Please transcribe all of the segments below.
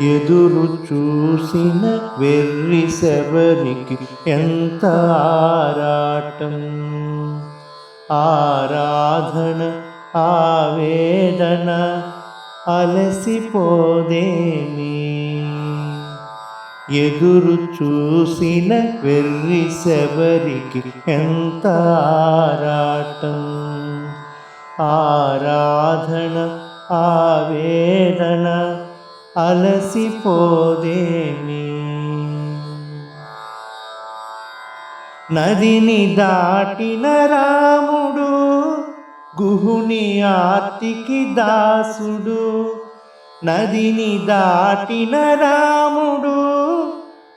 ఎదురు చూసిన వెర్రి శబరికి ఎంత ఆరాటం. ఆరాధన ఆవేదన అలసిపోదేమి? ఎదురు చూసిన వెర్రి శబరికి ఎంత ఆరాటం. ఆరాధన ఆవేదన అలసిపోదేమి నదిని దాటిన రాముడు గుహుని ఆర్తికి దాసుడు. నదిని దాటిన రాముడు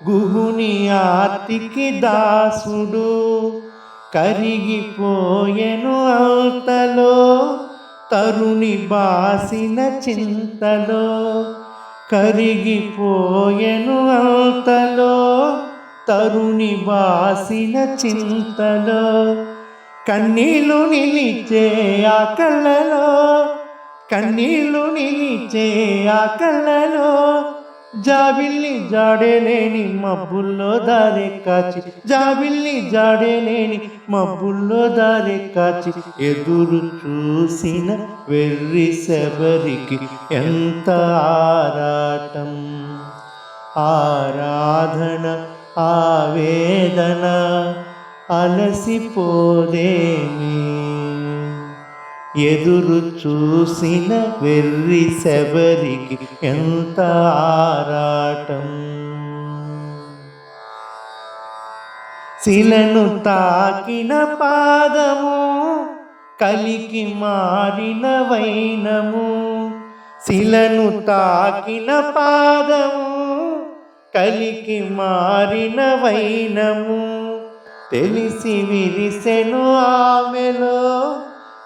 గుహుని ఆర్తికి దాసుడు. కరిగిపోయెను అవతలో తరుణి బాసిన చింతలో. కరిగిపోయెను అంతలో తరుణి బాసిన చింతలో. కన్నీళ్ళు నిలిచే ఆ కళ్ళలో కన్నీళ్ళు నిలిచే ఆ కళ్ళలో. జాబిల్లి జాడేలేని మబ్బుల్లో దారే కాచి జాబిల్లి జాడేలేని మబ్బుల్లో దారే కాచి ఎదురు చూసిన వెర్రి శబరికి ఎంత ఆరాటం. ఆరాధన ఆవేదన అలసిపోదేమీ? ఎదురు చూసిన వెర్రి శబరికి ఎంత ఆరాటం. శిలను తాకిన పాదము కలికి మారిన వైనము. శిలను తాకిన పాదము కలికి మారిన వైనము. తెలిసి విరిసెను ఆమెలో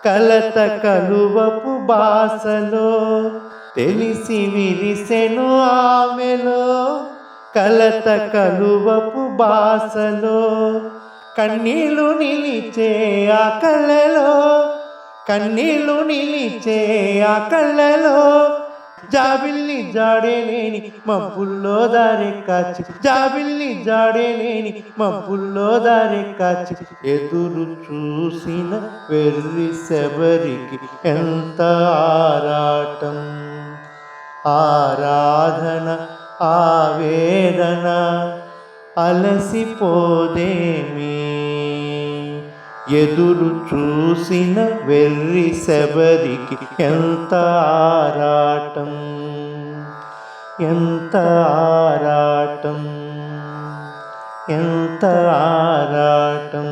కలత కలువపు బాసలో తెలిసి విరిసెను ఆమెలో. కలత కలువపు బాసలో కన్నీళ్ళు నిలిచే ఆ కళ్ళలో. కన్నీళ్ళు నిలిచే ఆ కళ్ళలో జాబిల్లి జాడేలేని మబ్బుల్లో దారి కాచి జాబిల్లి జాడేలేని మబ్బుల్లో దారి కాచి ఎదురు చూసిన వెర్రి శబరికి ఎంత ఆరాటం. ఆరాధన ఆవేదన అలసిపోదేమి ఎదురు చూసిన వెర్రి శబరికి ఎంత ఆరాటం ఎంత ఆరాటం ఎంత ఆరాటం.